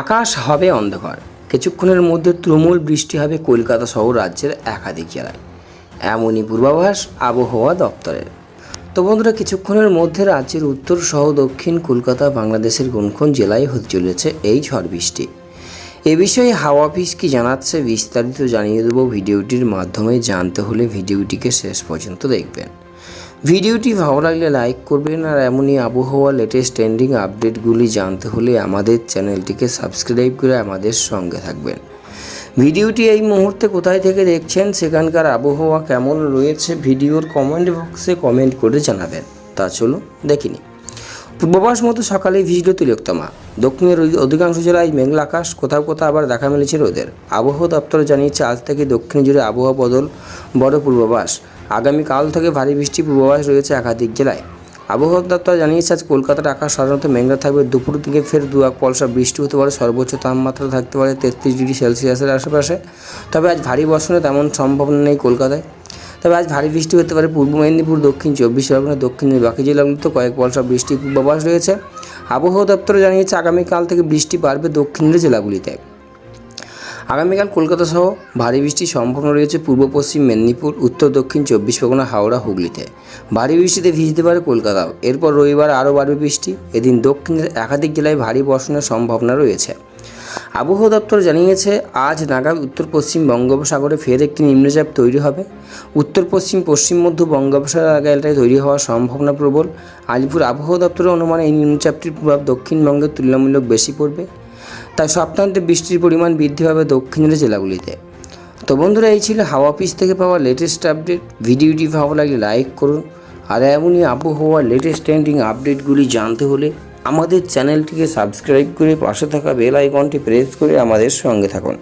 আকাশ হবে অন্ধকার। কিছুক্ষণের মধ্যে তুমুল বৃষ্টি হবে কলকাতা সহ রাজ্যের একাধিক জেলায়। এমনই পূর্বাভাস আবহাওয়া দপ্তরের। তো বন্ধুরা, কিছুক্ষণের মধ্যে রাজ্যের উত্তর সহ দক্ষিণ কলকাতা, বাংলাদেশের কোন কোন জেলায় হতে চলেছে এই ঝড় বৃষ্টি? এ বিষয়ে হাওয়া অফিস কি জানাচ্ছে বিস্তারিত জানিয়ে দেবো ভিডিওটির মাধ্যমে। জানতে হলে ভিডিওটিকে শেষ পর্যন্ত দেখবেন। ভিডিওটি ভালো লাগলে লাইক করবেন আর এমনই আবহাওয়া লেটেস্ট ট্রেন্ডিং আপডেটগুলি জানতে হলে আমাদের চ্যানেলটিকে সাবস্ক্রাইব করে আমাদের সঙ্গে থাকবেন। ভিডিওটি এই মুহূর্তে কোথায় থেকে দেখছেন, সেখানকার আবহাওয়া কেমন রয়েছে, ভিডিওর কমেন্ট বক্সে কমেন্ট করে জানাবেন। তা চলো দেখিনি পূর্বাভাস মতো সকালে ভিজল তিলোত্তমা। দক্ষিণের অধিকাংশ জেলায় মেঘলা আকাশ, কোথাও কোথাও আবার দেখা মিলেছে রোদের। আবহাওয়া দপ্তর জানিয়েছে, আজ থেকে দক্ষিণ জুড়ে আবহাওয়া বদল, বড় পূর্বাভাস। আগামীকাল থেকে ভারী বৃষ্টি পূর্বাভাস রয়েছে একাধিক জেলায়। আবহাওয়া দপ্তর জানিয়েছে, আজ কলকাতার আকাশ সাধারণত মেঘলা থাকবে। দুপুর দিকে ফের দু এক পলসা বৃষ্টি হতে পারে। সর্বোচ্চ তাপমাত্রা থাকতে পারে তেত্রিশ ডিগ্রি সেলসিয়াসের আশেপাশে। তবে আজ ভারী বর্ষণে তেমন সম্ভাবনা নেই কলকাতায়। তবে আজ ভারী বৃষ্টি হতে পারে পূর্ব মেদিনীপুর, দক্ষিণ চব্বিশ পরগনা দক্ষিণের বাকি জেলাগুলিতে কয়েক পলসা বৃষ্টির পূর্বাভাস রয়েছে। আবহাওয়া দপ্তর জানিয়েছে আগামীকাল থেকে বৃষ্টি বাড়বে দক্ষিণের জেলাগুলিতে। আগামীকাল কলকাতা সহ ভারী বৃষ্টির সম্ভাবনা রয়েছে পূর্ব, পশ্চিম মেদিনীপুর, উত্তর, দক্ষিণ চব্বিশ পরগনা, হাওড়া, হুগলিতে। ভারী বৃষ্টিতে ভিজতে পারে কলকাতাও। এরপর রবিবার আরও বাড়বে বৃষ্টি। এদিন দক্ষিণের একাধিক জেলায় ভারী বর্ষণের সম্ভাবনা রয়েছে। আবহাওয়া দপ্তর জানিয়েছে, আজ নাগাদ উত্তর পশ্চিম বঙ্গোপসাগরে ফের একটি নিম্নচাপ তৈরি হবে। উত্তর পশ্চিম পশ্চিম মধ্য বঙ্গোপসাগর এলাকায় তৈরি হওয়ার সম্ভাবনা প্রবল। আলিপুর আবহাওয়া দপ্তরের অনুমানে এই নিম্নচাপটির প্রভাব দক্ষিণবঙ্গের তুলনামূলক বেশি পড়বে। তাই সপ্তাহান্তে বৃষ্টির পরিমাণ বৃদ্ধি পাবে দক্ষিণের জেলাগুলিতে। তো বন্ধুরা, এই ছিল হাওয়া অফিস থেকে পাওয়া লেটেস্ট আপডেট ভিডিওটি ভালো লাগলে লাইক করুন। আর এমনই আবহাওয়ার লেটেস্ট ট্রেন্ডিং আপডেটগুলি জানতে হলে আমাদের চ্যানেলটিকে সাবস্ক্রাইব করে পাশে থাকা বেল আইকনটি প্রেস করে আমাদের সঙ্গে থাকুন।